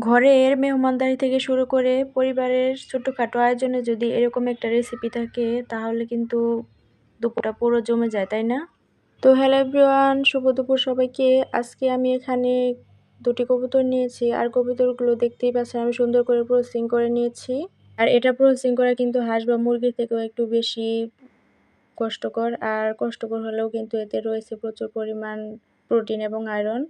ঘরের মেহমানদারি থেকে শুরু করে পরিবারের ছোটোখাটো আয়োজনে যদি এরকম একটা রেসিপি থাকে, তাহলে কিন্তু দুপুরটা পুরো জমে যায়, তাই না? তো হ্যালো এভরিওয়ান শুভ দুপুর সবাইকে। আজকে আমি এখানে দুটি কবুতর নিয়েছি। আর কবুতরগুলো দেখতেই পাচ্ছেন, আমি সুন্দর করে প্রসেসিং করে নিয়েছি। আর এটা প্রসেসিং করা কিন্তু হাঁস বা মুরগির থেকেও একটু বেশি কষ্টকর। আর কষ্টকর হলেও কিন্তু এতে রয়েছে প্রচুর পরিমাণ প্রোটিন এবং আয়রন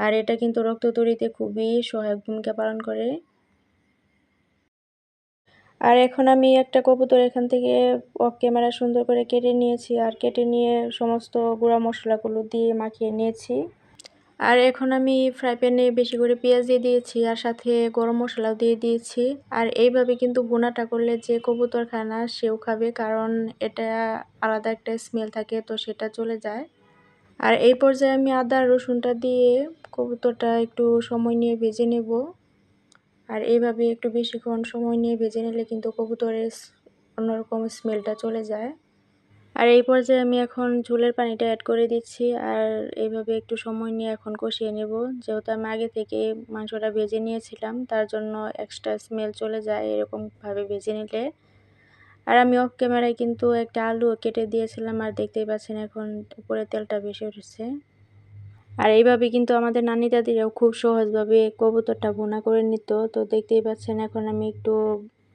আর এটা কিন্তু রক্ত তৈরিতে খুবই সহায়ক ভূমিকা পালন করে। আর এখন আমি একটা কবুতর এখান থেকে অফ ক্যামেরা সুন্দর করে কেটে নিয়েছি আর কেটে নিয়ে সমস্ত গুঁড়া মশলাগুলো দিয়ে মাখিয়ে নিয়েছি। আর এখন আমি ফ্রাই প্যানে বেশি করে পেঁয়াজ দিয়ে দিয়েছি আর সাথে গরম মশলাও দিয়ে দিয়েছি। আর এইভাবে কিন্তু বোনাটা করলে যে কবুতর খায় না সেও খাবে কারণ এটা আলাদা একটা স্মেল থাকে তো সেটা চলে যায়। আর এই পর্যায়ে আমি আদা রসুনটা দিয়ে কবুতরটা একটু সময় নিয়ে ভেজে নেব। আর এইভাবে একটু বেশিক্ষণ সময় নিয়ে ভেজে নিলে কিন্তু কবুতরের অন্যরকম স্মেলটা চলে যায়। আর এই পর্যায়ে আমি এখন ঝোলের পানিটা অ্যাড করে দিচ্ছি আর এইভাবে একটু সময় নিয়ে এখন কষিয়ে নেব। যেহেতু আমি আগে থেকে মাংসটা ভেজে নিয়েছিলাম, তার জন্য এক্সট্রা স্মেল চলে যায় এরকমভাবে ভেজে নিলে। আর আমি অফ ক্যামেরায় কিন্তু একটা আলু কেটে দিয়েছিলাম আর দেখতেই পাচ্ছেন এখন উপরে তেলটা বেশি উঠেছে। আর এইভাবে কিন্তু আমাদের নানি দাদিরাও খুব সহজভাবে কবুতরটা ভুনা করে নিত। তো দেখতেই পাচ্ছেন এখন আমি একটু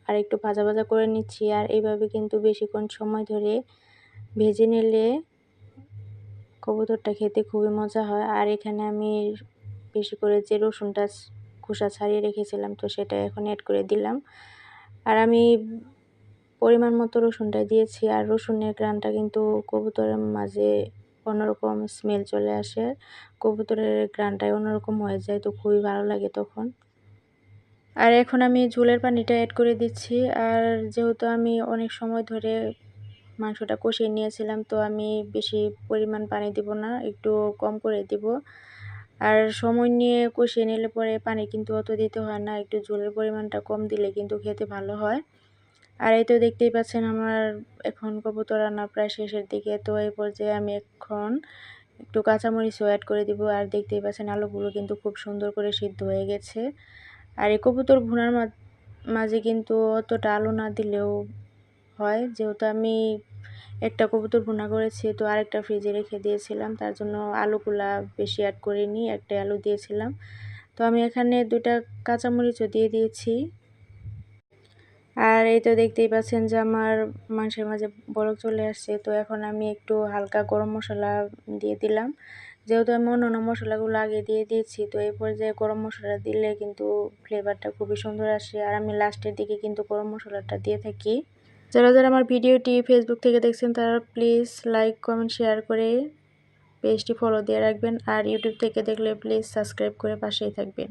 আর একটু ভাজা ভাজা করে নিচ্ছি। আর এইভাবে কিন্তু বেশিক্ষণ সময় ধরে ভেজে নিলে কবুতরটা খেতে খুবই মজা হয়। আর এখানে আমি বেশি করে যে রসুনটা খোসা ছাড়িয়ে রেখেছিলাম, তো সেটা এখন অ্যাড করে দিলাম। আর আমি পরিমাণ মতো রসুনটা দিয়েছি। আর রসুনের গ্রানটা কিন্তু কবুতরের মাঝে অন্যরকম স্মেল চলে আসে। কবুতরের গ্রানটাই অন্যরকম হয়ে যায়, তো খুবই ভালো লাগে তখন। আর এখন আমি ঝোলের পানিটা অ্যাড করে দিচ্ছি। আর যেহেতু আমি অনেক সময় ধরে মাংসটা কষিয়ে নিয়েছিলাম, তো আমি বেশি পরিমাণ পানি দিব না, একটু কম করে দিব। আর সময় নিয়ে কষিয়ে নিলে পরে পানি কিন্তু অত দিতে হয় না, একটু ঝোলের পরিমাণটা কম দিলে কিন্তু খেতে ভালো হয়। আর এই তো দেখতেই পাচ্ছেন আমার এখন কবুতর রান্না প্রায় শেষের দিকে। তো এই পর্যায়ে আমি এখন একটু কাঁচামরিচও অ্যাড করে দিব। আর দেখতেই পাচ্ছেন আলুগুলো কিন্তু খুব সুন্দর করে সিদ্ধ হয়ে গেছে। আর এই কবুতর ভুনার মাঝে কিন্তু অতটা আলু না দিলেও হয়। যেহেতু আমি একটা কবুতর ভুনা করেছি, তো আরেকটা ফ্রিজে রেখে দিয়েছিলাম। তার জন্য আলুগুলা বেশি অ্যাড করিনি একটা আলু দিয়েছিলাম। তো আমি এখানে দুটা কাঁচামরিচও দিয়ে দিয়েছি। আর এই তো দেখতেই পাচ্ছেন যে আমার মাংসের মাঝে বরফ চলে আসছে। তো এখন আমি একটু হালকা গরম মশলা দিয়ে দিলাম। যেহেতু আমি অন্য অন্য মশলাগুলো আগে দিয়ে দিয়েছি, তো এই পর্যায়ে গরম মশলা দিলে কিন্তু ফ্লেভারটা খুবই সুন্দর আসে। আর আমি লাস্টের দিকে কিন্তু গরম মশলাটা দিয়ে থাকি। যারা যারা আমার ভিডিওটি ফেসবুক থেকে দেখছেন, তারা প্লিজ লাইক কমেন্ট শেয়ার করে পেজটি ফলো দিয়ে রাখবেন। আর ইউটিউব থেকে দেখলে প্লিজ সাবস্ক্রাইব করে পাশেই থাকবেন।